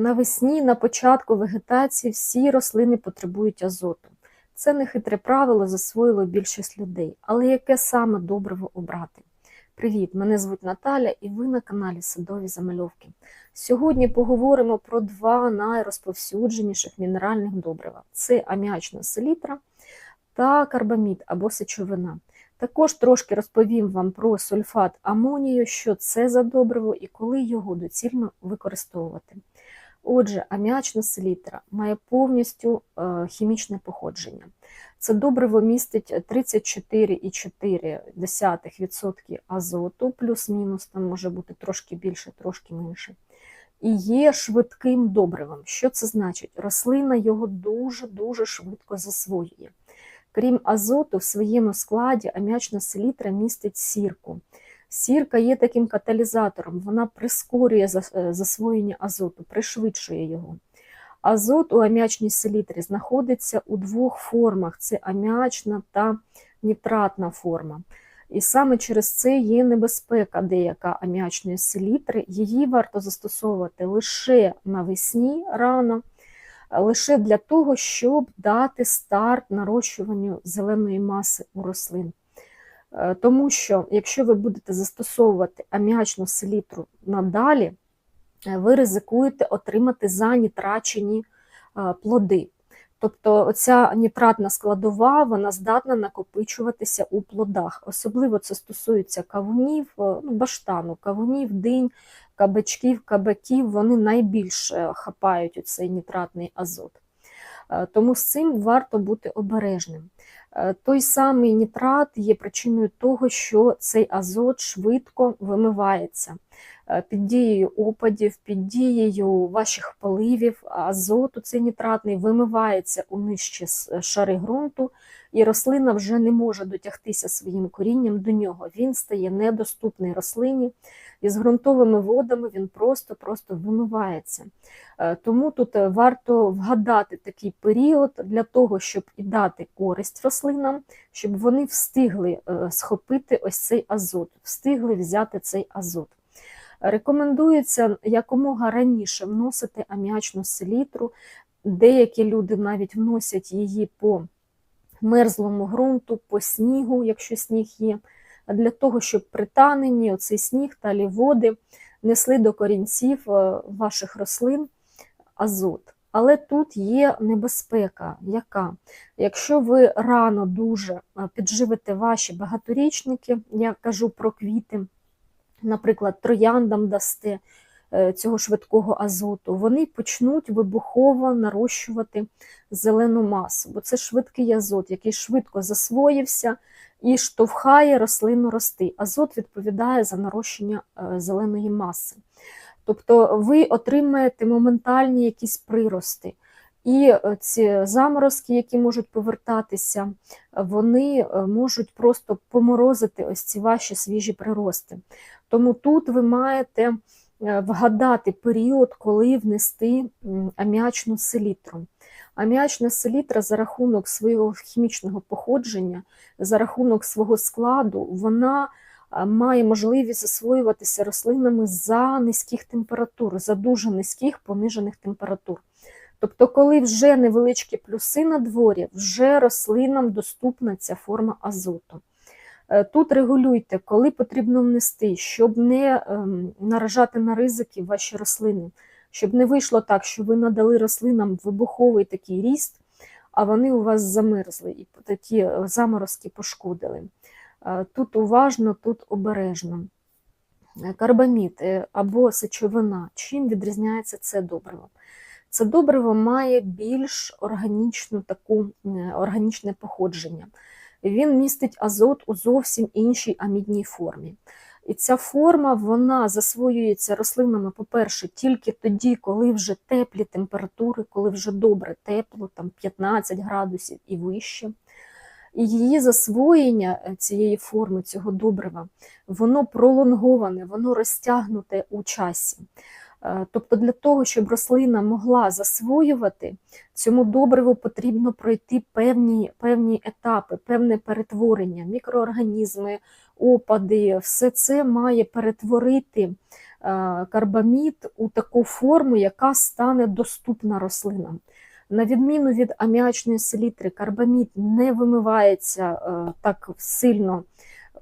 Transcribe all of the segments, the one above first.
Навесні, на початку вегетації, всі рослини потребують азоту. Це нехитре правило засвоїло більшість людей. Але яке саме добриво обрати? Привіт, мене звуть Наталя і ви на каналі Садові Замальовки. Сьогодні поговоримо про два найрозповсюдженіших мінеральних добрива: це аміачна селітра та карбамід або сечовина. Також трошки розповім вам про сульфат амонію, що це за добриво і коли його доцільно використовувати. Отже, аміачна селітра має повністю е, хімічне походження. Це добриво містить 34,4% азоту, плюс-мінус, там може бути трошки більше, трошки менше. І є швидким добривом. Що це значить? Рослина його дуже-дуже швидко засвоює. Крім азоту, в своєму складі аміачна селітра містить сірку. Сірка є таким каталізатором, вона прискорює засвоєння азоту, пришвидшує його. Азот у аміачній селітрі знаходиться у двох формах: це аміачна та нітратна форма. І саме через це є небезпека деяка аміачної селітри. Її варто застосовувати лише навесні рано, лише для того, щоб дати старт нарощуванню зеленої маси у рослин. Е, тому що, якщо ви будете застосовувати аміачну селітру надалі, е, ви ризикуєте отримати занітрачені е, плоди. Тобто оця нітратна складова вона здатна накопичуватися у плодах. Особливо це стосується кавунів, ну, баштану, кавунів, динь, кабачків, кабаків, вони найбільше хапають цей нітратний азот. Тому з цим варто бути обережним. Е, той самий нітрат є причиною того, що цей азот швидко вимивається. Е, під дією опадів, під дією ваших поливів, азоту цей нітратний вимивається у нижчі шари ґрунту, і рослина вже не може дотягтися своїм корінням до нього. Він стає недоступний рослині, і з ґрунтовими водами він просто-просто вимивається. Е, тому тут е, варто вгадати такий період для того, щоб і дати користь рослинам, щоб вони встигли схопити ось цей азот, встигли взяти цей азот. Рекомендується якомога раніше вносити аміачну селітру. Деякі люди навіть вносять її по мерзлому ґрунту, по снігу, якщо сніг є, для того, щоб при таненні оцей сніг та води несли до корінців е, ваших рослин азот. Але тут є небезпека, яка, якщо ви рано дуже е, підживите ваші багаторічники, я кажу про квіти, наприклад, трояндам дасте цього швидкого азоту, вони почнуть вибухово нарощувати зелену масу, бо це швидкий азот, який швидко засвоївся і штовхає рослину рости. Азот відповідає за нарощення е, зеленої маси. Тобто ви отримаєте моментальні якісь прирости. І е, ці заморозки, які можуть повертатися, вони можуть просто поморозити ось ці ваші свіжі прирости. Тому тут ви маєте е, вгадати період, коли внести аміачну селітру. Аміачна селітра за рахунок свого хімічного походження, за рахунок свого складу, вона е, має можливість засвоюватися рослинами за низьких температур, за дуже низьких понижених температур. Тобто, коли вже невеличкі плюси на дворі, вже рослинам доступна ця форма азоту. Е, тут регулюйте, коли потрібно внести, щоб не ем, наражати на ризики ваші рослини, щоб не вийшло так, що ви надали рослинам вибуховий такий ріст, а вони у вас замерзли і такі е, заморозки пошкодили. Е, тут уважно, тут обережно. Карбамід або сечовина. Чим відрізняється це добриво? Це добриво має більш органічну таку, органічне походження він містить азот у зовсім іншій амідній формі. І ця форма вона засвоюється рослинами, по-перше, тільки тоді, коли вже теплі температури, коли вже добре тепло, там 15 градусів і вище. І її засвоєння е, цієї форми, цього добрива, воно пролонговане, воно розтягнуте у часі. Е, тобто для того, щоб рослина могла засвоювати, цьому добриву потрібно пройти певні певні етапи, певне перетворення, мікроорганізми, опади, все це має перетворити карбамід у таку форму, яка стане доступна рослинам. На відміну від аміачної селітри, карбамід не вимивається е, так сильно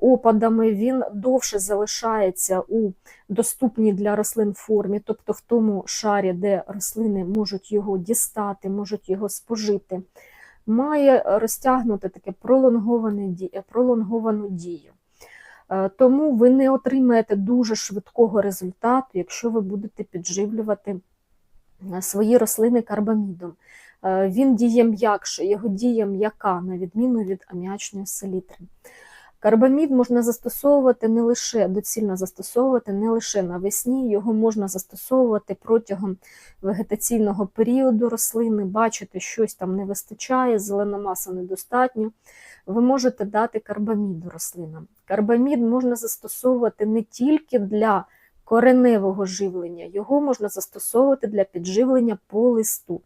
опадами, він довше залишається у доступній для рослин формі, тобто в тому шарі, де рослини можуть його дістати, можуть його спожити, має розтягнути таке пролонговану дію. Е, тому ви не отримаєте дуже швидкого результату, якщо ви будете підживлювати е, свої рослини карбамідом. Е, він діє м'якше, його дія м'яка, на відміну від аміачної селітри. Карбамід можна застосовувати не лише доцільно застосовувати не лише навесні, його можна застосовувати протягом вегетаційного періоду рослини, бачите, щось там не вистачає, зелена маса недостатньо. Ви можете дати карбаміду рослинам. Карбамід можна застосовувати не тільки для кореневого живлення, його можна застосовувати для підживлення по листу.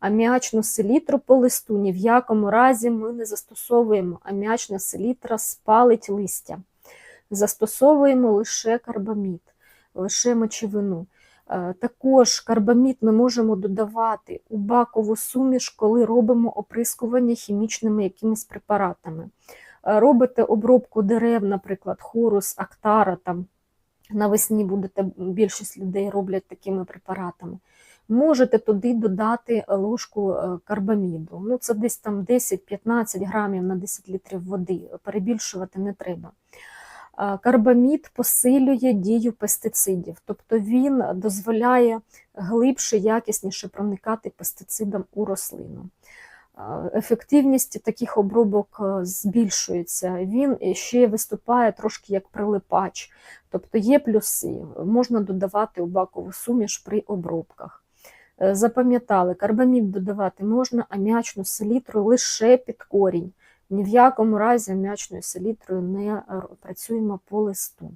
Аміачну селітру по листу ні в якому разі ми не застосовуємо. Аміачна селітра спалить листя. Застосовуємо лише карбамід, лише мочевину. Е, також карбамід ми можемо додавати у бакову суміш, коли робимо оприскування хімічними якимись препаратами. Е, робите обробку дерев, наприклад, хорус, актара. там Навесні будете, більшість людей роблять такими препаратами можете туди додати ложку е, карбаміду. Ну, Це десь там 10-15 грамів на 10 літрів води, перебільшувати не треба. Карбамід посилює дію пестицидів, тобто він дозволяє глибше, якісніше проникати пестицидам у рослину. Ефективність таких обробок е, збільшується, він ще виступає трошки як прилипач, тобто є плюси, можна додавати у бакову суміш при обробках. Е, запам'ятали, карбамід додавати можна, аміачну селітру лише під корінь. Ні в якому разі аміачною селітрою не працюємо по листу.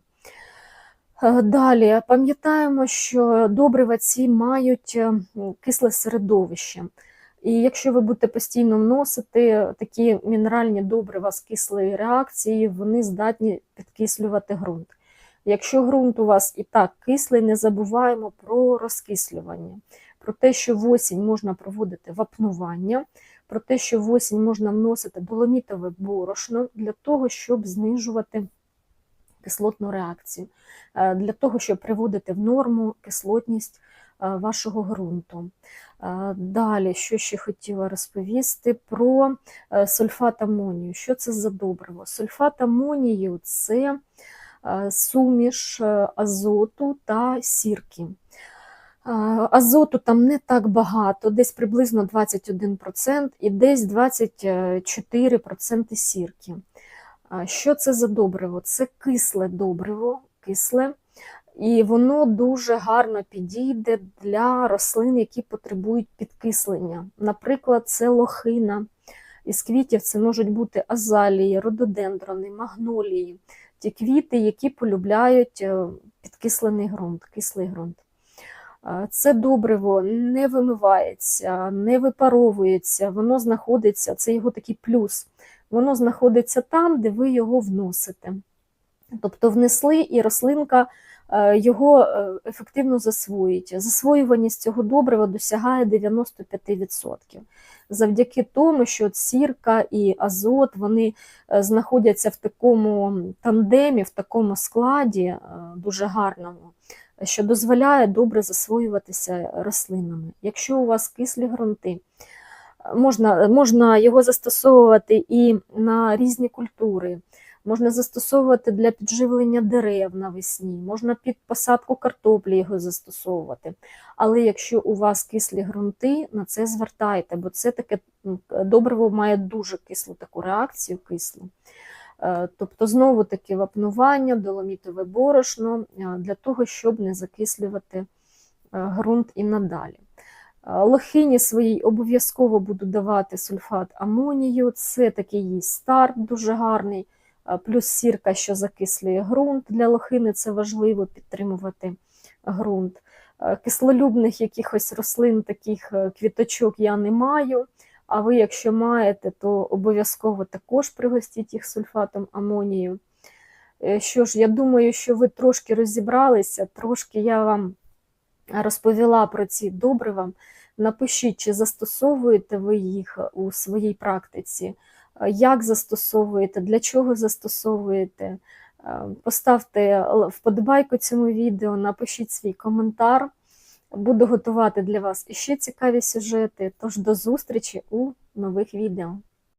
Е, далі пам'ятаємо, що добрива ці мають е, кисле середовище. І якщо ви будете постійно вносити такі мінеральні добрива з кислої реакції, вони здатні підкислювати ґрунт. Якщо ґрунт у вас і так кислий, не забуваємо про розкислювання про те, що в осінь можна проводити вапнування, про те, що в осінь можна вносити доломітове борошно для того, щоб знижувати кислотну реакцію, е, для того, щоб приводити в норму кислотність е, вашого ґрунту. Е, далі, що ще хотіла розповісти про сульфат амонію. Що це за добриво? Сульфат амонію це суміш азоту та сірки. Азоту там не так багато, десь приблизно 21% і десь 24% сірки. Що це за добриво? Це кисле добриво, кисле, і воно дуже гарно підійде для рослин, які потребують підкислення. Наприклад, це лохина. Із квітів це можуть бути азалії, рододендрони, магнолії, ті квіти, які полюбляють е, підкислений ґрунт, кислий ґрунт. Це добриво не вимивається, не випаровується, воно знаходиться, це його такий плюс. Воно знаходиться там, де ви його вносите. Тобто внесли і рослинка е, його е, ефективно засвоїть. Засвоюваність цього добрива досягає 95%. Завдяки тому, що сірка і азот вони е, знаходяться в такому тандемі, в такому складі дуже гарному що дозволяє добре засвоюватися рослинами. Якщо у вас кислі ґрунти, можна, можна його застосовувати і на різні культури. Можна застосовувати для підживлення дерев навесні, можна під посадку картоплі його застосовувати. Але якщо у вас кислі ґрунти, на це звертайте, бо це таке добриво має дуже кислу таку реакцію кислу. Е, тобто, знову таки вапнування, доломітове борошно е, для того, щоб не закислювати е, ґрунт і надалі. Лохині своїй обов'язково буду давати сульфат амонію, це такий її старт дуже гарний, плюс сірка, що закислює ґрунт. Для лохини це важливо підтримувати ґрунт. Кислолюбних якихось рослин, таких квіточок я не маю. А ви, якщо маєте, то обов'язково також пригостіть їх сульфатом амонію. Е, Що ж, я думаю, що ви трошки розібралися, трошки я вам розповіла про ці добрива. Напишіть, чи застосовуєте ви їх у своїй практиці, е, як застосовуєте, для чого застосовуєте. Е, Поставте вподобайку цьому відео, напишіть свій коментар. Буду готувати для вас іще цікаві сюжети. Тож до зустрічі у нових відео.